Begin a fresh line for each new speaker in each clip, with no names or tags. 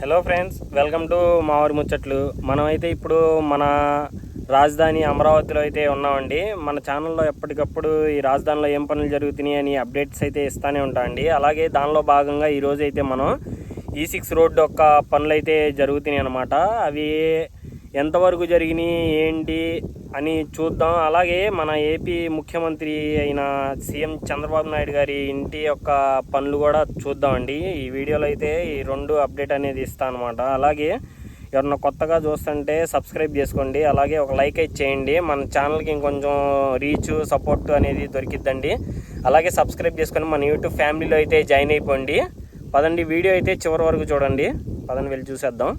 Hello friends welcome to మావారి ముచ్చట్లు. మనమైతే ఇప్పుడు మన రాజధాని అమరావతిలో అయితే ఉన్నామండి. మన ఛానల్లో ఎప్పటికప్పుడు ఈ రాజధానిలో ఏం పనులు జరుగుతున్నాయి అని అప్డేట్స్ అయితే ఇస్తూనే ఉంటామండి. అలాగే దానిలో భాగంగా ఈరోజు అయితే మనం e ఈ సిక్స్ రోడ్డు యొక్క పనులు అయితే జరుగుతున్నాయి అనమాట అవి ఎంతవరకు జరిగినాయి ఏంటి అని చూద్దాం. అలాగే మన ఏపీ ముఖ్యమంత్రి అయిన సీఎం చంద్రబాబు నాయుడు గారి ఇంటి యొక్క పనులు కూడా చూద్దామండి. ఈ వీడియోలో అయితే ఈ రెండు అప్డేట్ అనేది ఇస్తాను అనమాట అలాగే ఎవరన్నా కొత్తగా చూస్తుంటే సబ్స్క్రైబ్ చేసుకోండి. అలాగే ఒక లైక్ అయితే చేయండి. మన ఛానల్కి ఇంకొంచెం రీచ్ సపోర్ట్ అనేది దొరికిద్దండి. అలాగే సబ్స్క్రైబ్ చేసుకొని మన యూట్యూబ్ ఫ్యామిలీలో అయితే జాయిన్ అయిపోండి. పదండి వీడియో అయితే చివరి వరకు చూడండి. పదండి వెళ్ళి చూసేద్దాం.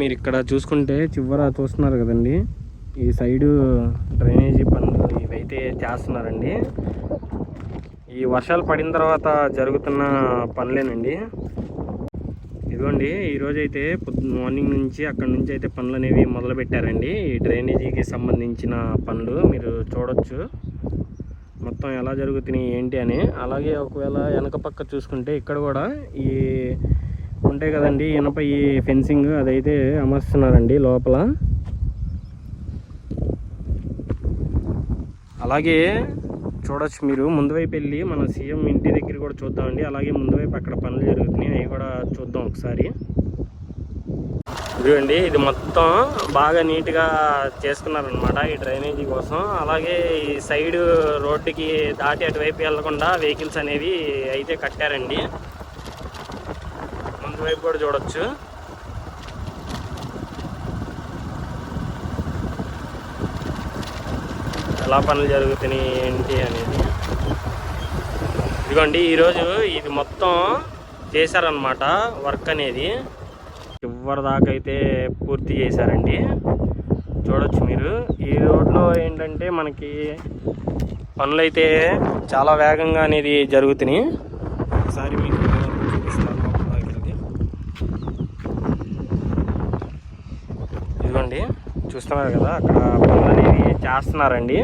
మీరు ఇక్కడ చూసుకుంటే చివర చూస్తున్నారు కదండి. ఈ సైడు డ్రైనేజీ పనులు ఇవైతే చేస్తున్నారండి. ఈ వర్షాలు పడిన తర్వాత జరుగుతున్న పనులేనండి. ఇదిగోండి ఈరోజు అయితే పొద్దు మార్నింగ్ నుంచి అక్కడ నుంచి అయితే పనులు అనేవి మొదలు పెట్టారండి ఈ డ్రైనేజీకి సంబంధించిన పనులు మీరు చూడొచ్చు. మొత్తం ఎలా జరుగుతున్నాయి ఏంటి అని. అలాగే ఒకవేళ వెనక పక్క చూసుకుంటే ఇక్కడ కూడా ఈ ఉంటాయి కదండి ఇనప ఈ ఫెన్సింగ్ అదైతే అమర్స్తున్నారండి లోపల. అలాగే చూడొచ్చు మీరు. ముందు వైపు వెళ్ళి మన సీఎం ఇంటి దగ్గర కూడా చూద్దామండి. అలాగే ముందు వైపు అక్కడ పనులు జరుగుతున్నాయి. అవి కూడా చూద్దాం ఒకసారి. ఇదిగోండి ఇది మొత్తం బాగా నీట్గా చేసుకున్నారనమాట ఈ డ్రైనేజీ కోసం. అలాగే ఈ సైడ్ రోడ్డుకి దాటి అటువైపు వెళ్ళకుండా వెహికల్స్ అనేవి అయితే కట్టారండి. ముందు వైపు కూడా చూడొచ్చు. ఎలా పనులు జరుగుతున్నాయి ఏంటి అనేది. ఇదిగోండి ఈరోజు ఇది మొత్తం చేశారనమాట వర్క్ అనేది. చివరి దాకా అయితే పూర్తి చేశారండి. చూడొచ్చు మీరు. ఈ రోడ్లో ఏంటంటే మనకి పనులు అయితే చాలా వేగంగా అనేది జరుగుతున్నాయి. ఒకసారి మీకు చూపిస్తాను ఇదిగోండి చూస్తున్నారు కదా అక్కడ పనులు అనేవి చేస్తున్నారండి.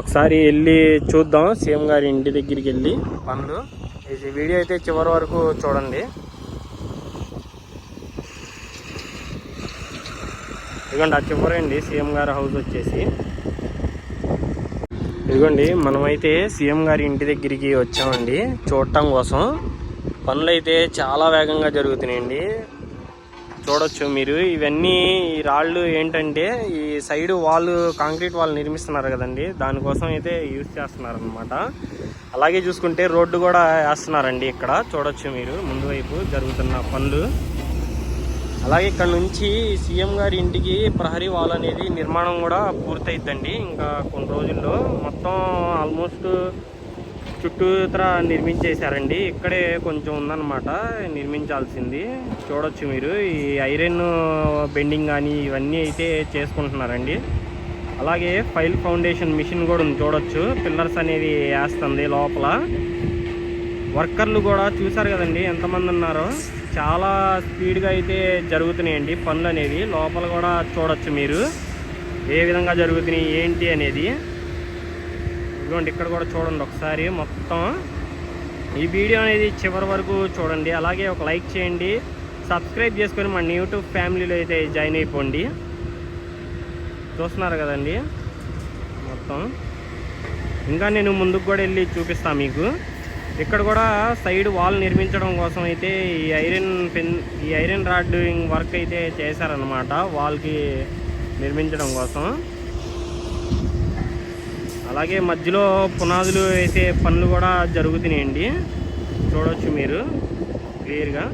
ఒకసారి వెళ్ళి చూద్దాం. సీఎం గారి ఇంటి దగ్గరికి వెళ్ళి. పనులు. ఈ వీడియో అయితే చివరి వరకు చూడండి. ఇదిగోండి ఆ చివరండి సీఎం గారి హౌస్ వచ్చేసి. ఇదిగోండి మనమైతే సీఎం గారి ఇంటి దగ్గరికి వచ్చామండి. చూడటం కోసం. పనులు అయితే చాలా వేగంగా జరుగుతున్నాయండి. చూడొచ్చు మీరు. ఇవన్నీ ఈ రాళ్ళు ఏంటంటే ఈ సైడ్ వాళ్ళు కాంక్రీట్ వాళ్ళు నిర్మిస్తున్నారు కదండి. దానికోసం అయితే యూజ్ చేస్తున్నారు అనమాట అలాగే చూసుకుంటే రోడ్డు కూడా వేస్తున్నారండి ఇక్కడ. చూడొచ్చు మీరు. ముందు వైపు జరుగుతున్న పనులు. అలాగే ఇక్కడ నుంచి సీఎం గారి ఇంటికి ప్రహరీ వాల్ అనేది నిర్మాణం కూడా పూర్తయిద్దండి. ఇంకా కొన్ని రోజుల్లో మొత్తం ఆల్మోస్ట్ చుట్టూతర నిర్మించేశారండి. ఇక్కడే కొంచెం ఉందన్నమాట. నిర్మించాల్సింది. చూడొచ్చు మీరు. ఈ ఐరన్ బెండింగ్ కానీ ఇవన్నీ అయితే చేసుకుంటున్నారండి. అలాగే ఫైల్ ఫౌండేషన్ మిషన్ కూడా ఉంది. చూడొచ్చు. పిల్లర్స్ అనేది వేస్తుంది లోపల. వర్కర్లు కూడా చూసారు కదండి. ఎంతమంది ఉన్నారో. చాలా స్పీడ్గా అయితే జరుగుతున్నాయండి పనులు అనేవి. లోపల కూడా చూడొచ్చు మీరు. ఏ విధంగా జరుగుతున్నాయి ఏంటి అనేది. ఇదిగోండి ఇక్కడ కూడా చూడండి ఒకసారి మొత్తం ఈ వీడియో అనేది చివరి వరకు చూడండి. అలాగే ఒక లైక్ చేయండి సబ్స్క్రైబ్ చేసుకొని మన యూట్యూబ్ ఫ్యామిలీలో అయితే జాయిన్ అయిపోండి. చూస్తున్నారు కదండి? మొత్తం. ఇంకా నేను ముందుకు కూడా వెళ్ళి చూపిస్తాను మీకు. ఇక్కడ కూడా సైడ్ వాల్ నిర్మించడం కోసం అయితే ఈ ఐరన్ పెన్ ఈ ఐరన్ రాడ్ వర్క్ అయితే చేశారనమాట వాల్కి నిర్మించడం కోసం. అలాగే మధ్యలో పునాదులు వేసే పనులు కూడా జరుగుతున్నాయండి. చూడవచ్చు మీరు. క్లియర్గా.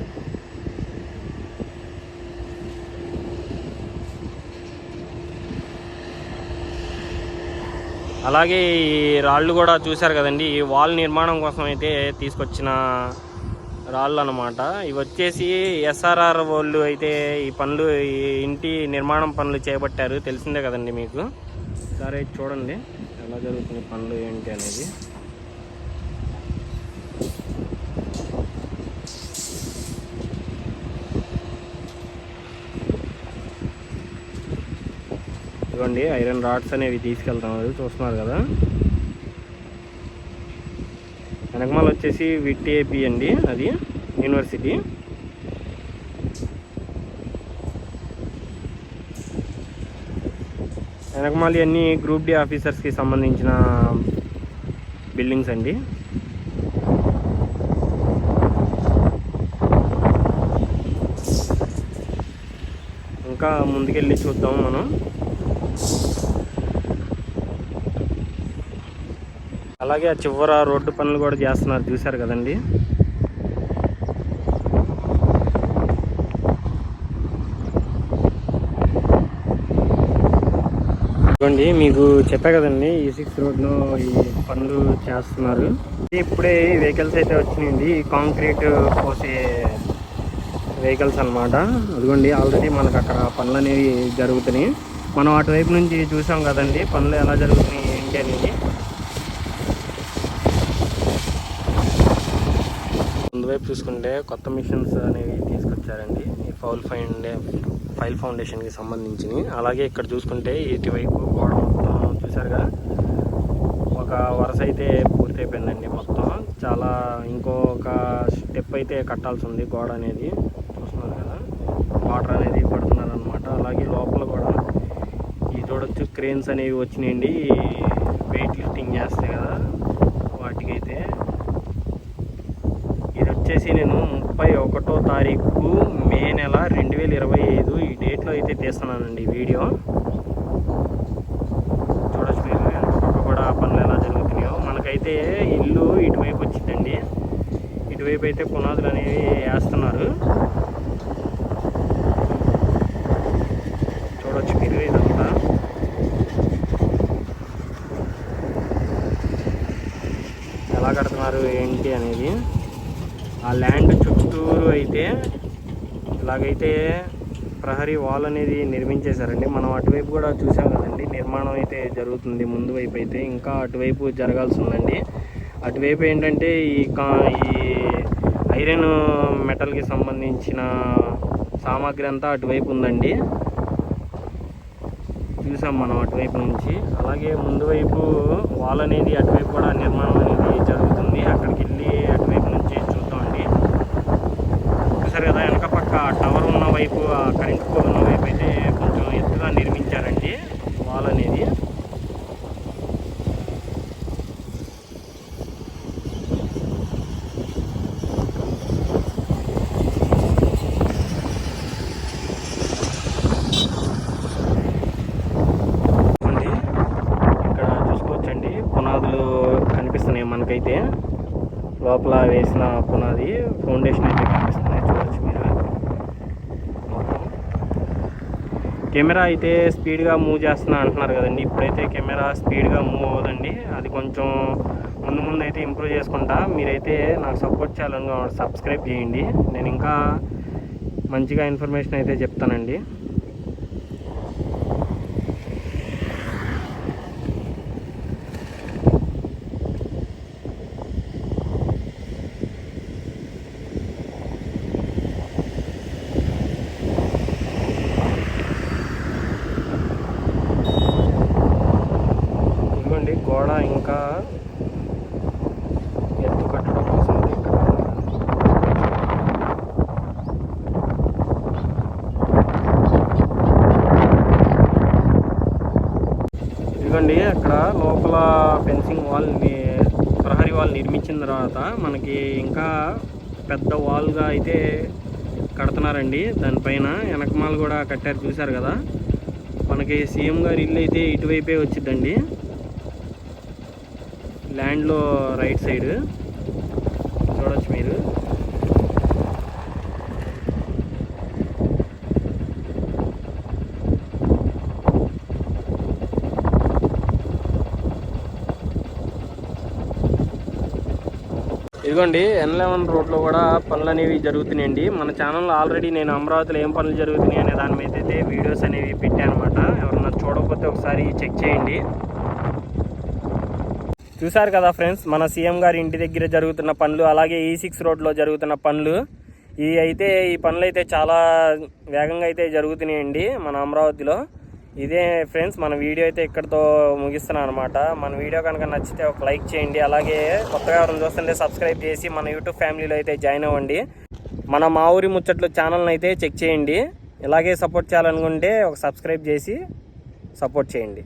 అలాగే ఈ రాళ్ళు కూడా చూశారు కదండి. ఈ వాల్ నిర్మాణం కోసం అయితే తీసుకొచ్చిన రాళ్ళు అనమాట ఇవి వచ్చేసి ఎస్ఆర్ఆర్ వాళ్ళు అయితే ఈ పనులు ఈ ఇంటి నిర్మాణం పనులు చేపట్టారు. తెలిసిందే కదండి మీకు. సరే చూడండి. ఎలా జరుగుతుంది పనులు ఏంటి అనేది. ఇవ్వండి ఐరన్ రాడ్స్ అనేవి తీసుకెళ్తాం చూస్తున్నారు కదా. వెనకమాల వచ్చేసి విటిఏపి అండి అది యూనివర్సిటీ. వెనకమాలి అన్ని గ్రూప్ డి ఆఫీసర్స్కి సంబంధించిన బిల్డింగ్స్ అండి. ఇంకా ముందుకెళ్ళి చూద్దాం మనం. అలాగే ఆ చివర రోడ్డు పనులు కూడా చేస్తున్నారు చూశారు కదండి. చూడండి మీకు చెప్పా కదండి ఈ సిక్స్ రోడ్లో ఈ పనులు చేస్తున్నారు. ఇప్పుడే వెహికల్స్ అయితే వచ్చినాయండి ఈ కాంక్రీట్ పోసే వెహికల్స్ అన్నమాట. అదిగోండి ఆల్రెడీ మనకు అక్కడ పనులు అనేవి జరుగుతున్నాయి. మనం అటువైపు నుంచి చూసాం కదండి పనులు ఎలా జరుగుతున్నాయి ఏంటి అనేది. ముందు వైపు చూసుకుంటే కొత్త మిషన్స్ అనేవి తీసుకొచ్చారండి ఫౌల్ ఫైండ్ ఫైల్ ఫౌండేషన్కి సంబంధించినవి. అలాగే ఇక్కడ చూసుకుంటే ఇటువైపు గోడ మొత్తం చూసారుగా ఒక వరుస అయితే పూర్తయిపోయిందండి మొత్తం. చాలా ఇంకొక స్టెప్ అయితే కట్టాల్సి ఉంది గోడ అనేది. చూస్తున్నారు కదా? వాటర్ అనేది పడుతున్నారనమాట అలాగే లోపల కూడా ఈ చూడొచ్చు క్రేన్స్ అనేవి వచ్చినాయండి. వెయిట్ లిఫ్టింగ్ చేస్తాయి కదా వాటికైతే. ఇది వచ్చేసి నేను ముప్పై ఒకటో తారీఖు మే నెల రెండు వేల ఇరవై ఐదు ఈ డేట్లో అయితే తీస్తున్నానండి వీడియో. చూడొచ్చు మీరు. వెనక కూడా పనులు ఎలా జరుగుతున్నాయో. మనకైతే ఇల్లు ఇటువైపు వచ్చిందండి. ఇటువైపు అయితే పునాదులు అనేవి వేస్తున్నారు. చూడొచ్చు మీరు ఇదంతా. ఎలా కడుతున్నారు ఏంటి అనేది. ఆ ల్యాండ్ చుట్టూరు అయితే ఇలాగైతే ప్రహరీ వాల్ అనేది నిర్మించేశారండి. మనం అటువైపు కూడా చూసాం కదండి నిర్మాణం అయితే జరుగుతుంది. ముందు వైపు అయితే ఇంకా అటువైపు జరగాల్సి ఉందండి. అటువైపు ఏంటంటే ఈ కా ఈ ఐరన్ మెటల్కి సంబంధించిన సామాగ్రి అంతా అటువైపు ఉందండి. చూసాం మనం అటువైపు నుంచి. అలాగే ముందు వైపు వాల్ అనేది అటువైపు కూడా నిర్మాణం అనేది జరుగుతుంది. అక్కడికి వెళ్ళి అటువైపు నుంచి చూద్దామండి చూసారు యొక్క టవర్ ఉన్న వైపు ఆ కరెంట్ పోల్ ఉన్న వైపు అయితే కొంచెం ఎత్తుగా నిర్మించారండి వాల్ అనేది. ఇక్కడ చూసుకోవచ్చండి పునాదులు కనిపిస్తున్నాయి మనకైతే. లోపల వేసిన పునాది ఫౌండేషన్ అయితే కనిపిస్తున్నాయి చూడొచ్చు మీరు మొత్తం కెమెరా అయితే స్పీడ్గా మూవ్ చేస్తున్నా అంటున్నారు కదండి. ఇప్పుడైతే కెమెరా స్పీడ్గా మూవ్ అవ్వదండి. అది కొంచెం ముందు ముందు అయితే ఇంప్రూవ్ చేసుకుంటా. మీరైతే నాకు సపోర్ట్ చేయాలని సబ్స్క్రైబ్ చేయండి. నేను ఇంకా మంచిగా ఇన్ఫర్మేషన్ అయితే చెప్తానండి ఇదిగోండి గోడ ఇంకా ఎత్తు కట్టడం కోసం అయితే ఇక్కడ ఇదిగోండి అక్కడ లోపల ఫెన్సింగ్ వాల్ ప్రహరీ వాల్ నిర్మించిన తర్వాత మనకి ఇంకా పెద్ద వాల్గా అయితే కడుతున్నారండి. దానిపైన వెనకమాలు కూడా కట్టారు చూశారు కదా. మనకి సీఎం గారి ఇల్లు అయితే ఇటువైపే వచ్చిందండి. ల్యాండ్లో రైట్ సైడ్ చూడొచ్చు మీరు. ఇదిగోండి ఎన్ లెవెన్ రోడ్లో కూడా పనులు అనేవి జరుగుతున్నాయండి. మన ఛానల్లో ఆల్రెడీ నేను అమరావతిలో ఏం పనులు జరుగుతున్నాయి అనే దాని మీద అయితే వీడియోస్ అనేవి పెట్టాను అనమాట ఎవరన్నా చూడకపోతే ఒకసారి చెక్ చేయండి. చూసారు కదా ఫ్రెండ్స్ మన సీఎం గారి ఇంటి దగ్గర జరుగుతున్న పనులు అలాగే e ఈ సిక్స్ రోడ్లో జరుగుతున్న పనులు. ఈ అయితే ఈ పనులు అయితే చాలా వేగంగా అయితే జరుగుతున్నాయండి మన అమరావతిలో. ఇదే ఫ్రెండ్స్ మన వీడియో అయితే ఇక్కడితో ముగిస్తున్నాను అనమాట మన వీడియో కనుక నచ్చితే ఒక లైక్ చేయండి అలాగే కొత్తగా ఎవరైనా చూస్తుంటే సబ్స్క్రైబ్ చేసి మన యూట్యూబ్ ఫ్యామిలీలో అయితే జాయిన్ అవ్వండి. మన మా ఊరి ముచ్చట్లు ఛానల్ని అయితే చెక్ చేయండి. ఇలాగే సపోర్ట్ చేయాలనుకుంటే ఒక సబ్స్క్రైబ్ చేసి సపోర్ట్ చేయండి.